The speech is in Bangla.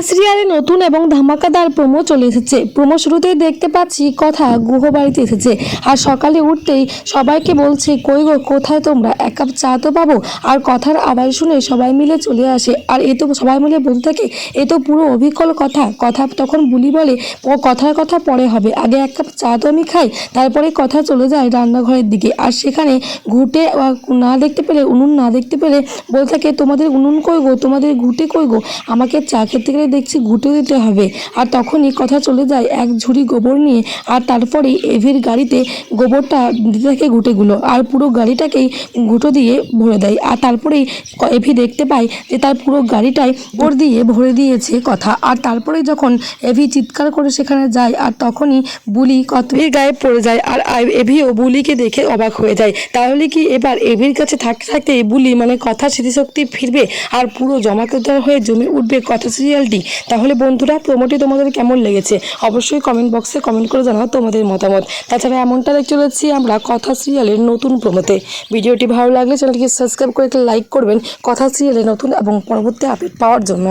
সিরিয়ালে নতুন এবং ধামাকাদার প্রোমো চলে এসেছে। প্রোমো শুরুতেই দেখতে পাচ্ছি কথা গুহ বাড়িতে এসেছে। আর সকালে উঠতেই সবাইকে বলছে, কই গো, কোথায় তোমরা? এক কাপ চা তো পাবো? আর কথার আওয়াজ শুনে সবাই মিলে চলে আসে। আর এ তো সবাই মিলে বলতে থাকে, এ তো পুরো অবিকল কথা। কথা তখন বুলি বলে কথার কথা পরে হবে। আগে এক কাপ চা তো আমি খাই, তারপরে কথা চলে যায় রান্নাঘরের দিকে। আর সেখানে ঘুটে না দেখতে পেলে, উনুন না দেখতে পেলে বলতে থাকে, তোমাদের উনুন কই গো? তোমাদের ঘুটে কই গো? আমাকে চা খেতে গেলে দেখছি ঘুটে দিতে হবে। আর তখনই কথা চলে যায়, এক ঝুড়ি গোবর নিয়ে, আর তারপরেই এভির গাড়িতে গোবরটা দিতে থাকে ঘুটেগুলো। আর পুরো গাড়িটাকেই গুঁটো দিয়ে ভরে দেয়। আর তারপরেই এভি দেখতে পায় যে তার পুরো গাড়িটাই গোবর দিয়ে ভরে দিয়েছে কথা। আর তারপরে যখন এভি চিৎকার করে সেখানে যায়, আর তখনই বুলি কতবির গায়ে পড়ে যায়, আর এভিও বুলিকে দেখে অবাক হয়ে যায়। তাহলে কি এবার এভির কাছে থাকতে থাকতে বুলি মানে কথা স্মৃতিশক্তি ফিরবে, আর পুরো জমাকেদার হয়ে জমে উঠবে কথা সিরিয়ালটি তাহলে বন্ধুরা প্রোমোটি তোমাদের কেমন লেগেছে? অবশ্যই কমেন্ট বক্সে কমেন্ট করে জানাও তোমাদের মতামত। তাছাড়া এমনটা দেখতে চলেছি আমরা কথা সিরিয়ালের নতুন প্রোমোতে ভিডিওটি ভালো লাগলে চ্যানেলটিকে সাবস্ক্রাইব করে লাইক করবেন। কথা সিরিয়ালের নতুন এবং পরবর্তী আপডেট পাওয়ার জন্য।